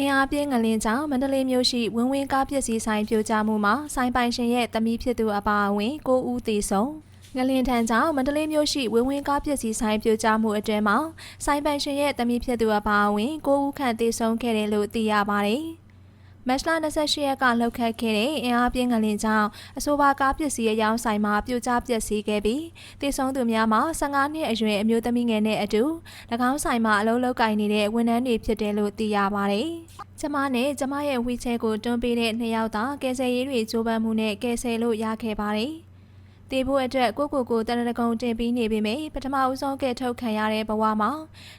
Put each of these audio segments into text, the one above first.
အင်အားပြင်းငလင်းကြောင့်မန္တလေးမြို့ရှိဝင်းဝင်းကားပစ္စည်းဆိုင်ပြိုကျမှုမှာဆိုင်ပိုင်ရှင်ရဲ့တမီးဖြစ်သူအပါအဝင်၉ဦးသေဆုံးငလင်ထံကြောင့်မန္တလေးမြို့ရှိဝင်းဝင်းကားပစ္စည်းဆိုင်ပြိုကျမှုအတွင်းမှာဆိုင်ပိုင်ရှင်ရဲ့တမီးဖြစ်သူအပါအဝင်၉ဦးခန့်သေဆုံးခဲ့တယ်လို့သိရပါတယ်။ မတ်လ28ရက်ကလှုပ်ခတ်ခဲ့တဲ့အင်အားပြင်းငလင်ကြောင့်အဆိုပါကားပစ္စည်းအယောင်ဆိုင်မှာပြိုကျပျက်စီးခဲ့ပြီးတေဆုံးသူများမှာ15နှစ်အရွယ်အမျိုးသမီးငယ်နဲ့အတူ၎င်းဆိုင်မှာအလုံးလောက်ကင်နေတဲ့ဝန်ထမ်းတွေဖြစ်တယ်လို့သိရပါတယ်။ကျမနဲ့ကျမရဲ့ဝီချဲကိုတွန်းပေးတဲ့နှစ်ယောက်သာကယ်ဆယ်ရေးတွေကြိုးပမ်းမှုနဲ့ကယ်ဆယ်လို့ရခဲ့ပါတယ်။ တည်ဖို့အတွက်ကိုကိုကိုတရဏဂုံတင်ပြီးနေပြီမေပထမဦးဆုံးကဲထုတ်ခံရတဲ့ဘဝမှာ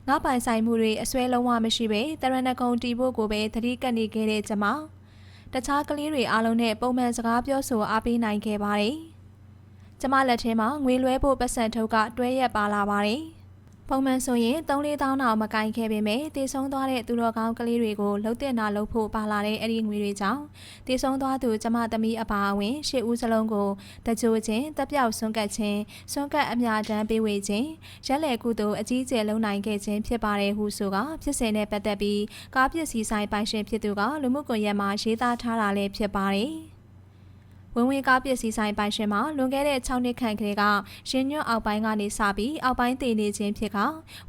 ငါပိုင်ဆိုင်မှုတွေအစွဲလုံးဝမရှိပဲတရဏဂုံတီးဖို့ကိုပဲသတိကပ်နေခဲ့တဲ့ကျမတခြားကလေးတွေအားလုံးနဲ့ပုံမှန်စကားပြောဆိုအားပေးနိုင်ခဲ့ပါတယ်ကျမလက်ထဲမှာငွေလွှဲဖို့ပတ်စံထုတ်ကတွဲရက်ပါလာပါတယ် ပုံမှန်ဆိုရင်3-4တောင်းတောင်မကင်ခဲ့ပေမဲ့တည်ဆုံးသွားတဲ့သူတော်ကောင်းကလေးတွေကိုလှုပ်တဲ့နာလှုပ်ဖို့ပါလာတဲ့အဲ့ဒီငွေတွေကြောင့်တည်ဆုံးသွားသူကျမသမီးအပါအဝင်ရှစ်ဦးစလုံးကိုတကြိုချင်းတက်ပြောက်ဆွန့်ကတ်ခြင်းဆွန့်ကတ်အမြတမ်းပေးဝေခြင်းရက်လေကုသိုလ်အကြီးကျယ်လုံနိုင်ခဲ့ခြင်းဖြစ်ပါတယ်ဟုဆိုကဖြစ်စဉ်နဲ့ပတ်သက်ပြီးကားပစ္စည်းဆိုင်ပိုင်ရှင်ဖြစ်သူကလူမှုကွန်ရက်မှာရေးသားထားတာလည်းဖြစ်ပါတယ် ဝင်ဝင်ကားပစ္စည်းဆိုင်ပိုင်ရှင်မှာလွန်ခဲ့တဲ့6နှစ်ခန့်ကလေးကရင်းညွန့်အောက်ပိုင်းကနေစပြီးအောက်ပိုင်းတည်နေခြင်းဖြစ်က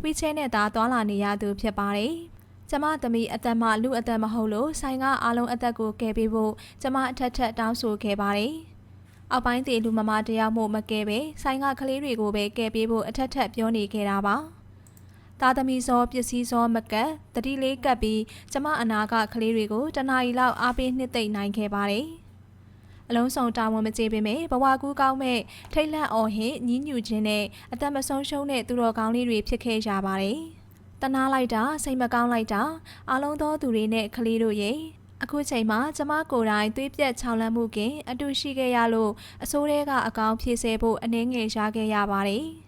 ဝီချဲနဲ့သာသွာလာနေရသူဖြစ်ပါတယ်။ကျမသမီးအသက်မှလူအသက်မဟုတ်လို့ဆိုင်ကအားလုံးအသက်ကိုကယ်ပေးဖို့ကျမအထက်ထက်တောင်းဆိုခဲ့ပါတယ်။အောက်ပိုင်းတည်လူမမတယောက်မို့မကယ်ပဲဆိုင်ကကလေးတွေကိုပဲကယ်ပေးဖို့အထက်ထက်ပြောနေခဲ့တာပါ။သားသမီးစောပစ္စည်းစောမကတ်တတိလေးကပ်ပြီးကျမအနာကကလေးတွေကိုတနာရီလောက်အားပေးနှစ်သိမ့်နိုင်ခဲ့ပါတယ်။ အလုံးစုံတာဝန်မကျေပေမဲ့ဘဝကူးကောင်းမဲ့ထိတ်လန့်အော်ဟစ်ညှဉ်းညူခြင်းနဲ့အသက်မဆုံးရှုံးတဲ့သူတော်ကောင်းလေးတွေဖြစ်ခဲ့ကြပါတယ်။တနာလိုက်တာစိတ်မကောင်းလိုက်တာအလုံးသောသူတွေနဲ့ကလေးတို့ရဲ့အခုချိန်မှာကျမကိုယ်တိုင်သွေးပြက်ချောင်းလန့်မှုကင် အတူရှိခဲ့ရလို့အစိုးရကအကောင်ဖြည့်ဆဲဖို့အနှင်းငယ်ရှားခဲ့ရပါတယ်။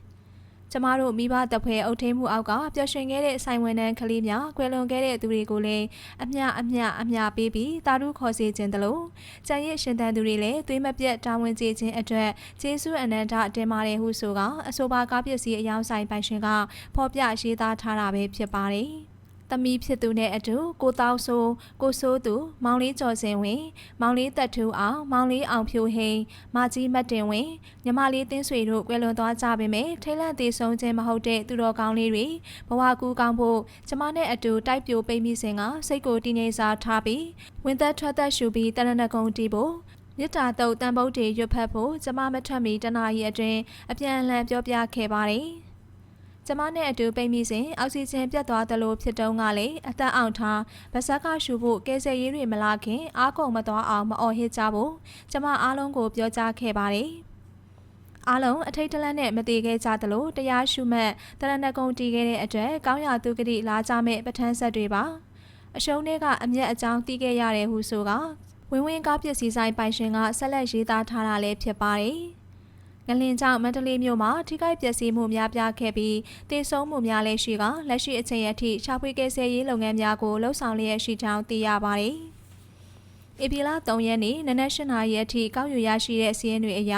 ကျမတို့မိဘတပွဲအုပ်ထိန်မှုအောက်ကပျော်ရွှင်ခဲ့တဲ့ဆိုင်ဝန်ထမ်းကလေးများကွယ်လွန်ခဲ့တဲ့သူတွေကိုလည်းအမျှအမျှအမျှပေးပြီးတာရုခေါ်စီခြင်းတလို့ကြံရစ်ရှင်သန်သူတွေလည်းသွေးမပြတ်တာဝန်ကျေခြင်းအတွက်ကျေးဇူးအနန္တတင်ပါတယ်ဟုဆိုကအဆိုပါကားပစ္စည်းအယောင်ဆိုင်ပိုင်ရှင်ကဖော်ပြရေးသားထားတာပဲဖြစ်ပါတယ်။ သမီးဖြစ်သူနဲ့အတူကိုတောက်ဆိုးကိုဆိုးသူ မောင်လေးကျော်စင်ဝင် မောင်လေးတက်ထူအောင်မောင်လေးအောင်ဖြိုဟိန်မကြီးမတ်တင်ဝင်ညီမလေးတင်းဆွေတို့ကွယ်လွန်သွားကြပေမဲ့ထိတ်လန့်သေးဆုံးခြင်းမဟုတ်တဲ့သူတော်ကောင်းလေးတွေဘဝကူကောင်းဖို့ကျမနဲ့အတူတိုက်ပြိုပိတ်မိစဉ်ကစိတ်ကိုတည်ငြိမ်စာထားပြီးဝင်သက်ထွက်သက်ရှူပြီးတရဏဂုံတီးဖို့မြစ်တာတုတ်တန်ပုတ်တွေရွတ်ဖတ်ဖို့ကျမမထွက်မီတနာရီအတွင်းအပြန်အလှန်ပြောပြခဲ့ပါတယ်။ ကျမနဲ့အတူပိတ်မိစဉ်အောက်ဆီဂျင်ပြတ်သွားသလိုဖြစ်တုန်းကလေအသက်အောင်ထားဗစက်ကရှူဖို့ကဲဆယ်ရေးတွေမလာခင်အားကုန်မသွားအောင်မအော်ဟစ်ကြဖို့ကျမအားလုံးကိုပြောကြားခဲ့ပါတယ်အားလုံးအထိတ်တလန့်နဲ့မတည်ခဲ့ကြသလိုတရားရှုမှတ်တရဏဂုံတည်ခဲ့တဲ့အတွက်ကောင်းရာသူကတိလာကြမဲ့ပဋ္ဌာန်းဆက်တွေပါအရှုံးတွေကအမျက်အကြောင်းတီးခဲ့ရတယ်ဟုဆိုကဝင်းဝင်းကားပစ္စည်းဆိုင်ပိုင်ရှင်ကဆက်လက်ရေးသားထားတာလည်းဖြစ်ပါတယ် ငလင်ကြောင့်မန္တလေးမြို့မှာထိခိုက်ပျက်စီးမှုများပြားခဲ့ပြီးတေဆုံးမှုများလည်းရှိကလက်ရှိအချိန်အထိရှာဖွေကယ်ဆယ်ရေးလုပ်ငန်းများကိုလှုပ်ဆောင်လျက်ရှိကြောင်းသိရပါတယ်။ဧပြီလ3ရက်နေ့နနက်၈နာရီအထိကောက်ယူရရှိတဲ့စီးရင်တွေအရ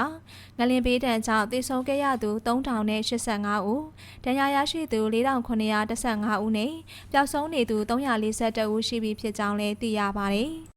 ငလင်ပေးတံကြောင့်တေဆုံးခဲ့ရသူ3085ဦး၊ဒဏ်ရာရရှိသူ4915ဦးနဲ့ပျောက်ဆုံးနေသူ342ဦးရှိပြီဖြစ်ကြောင်းလည်းသိရပါတယ်။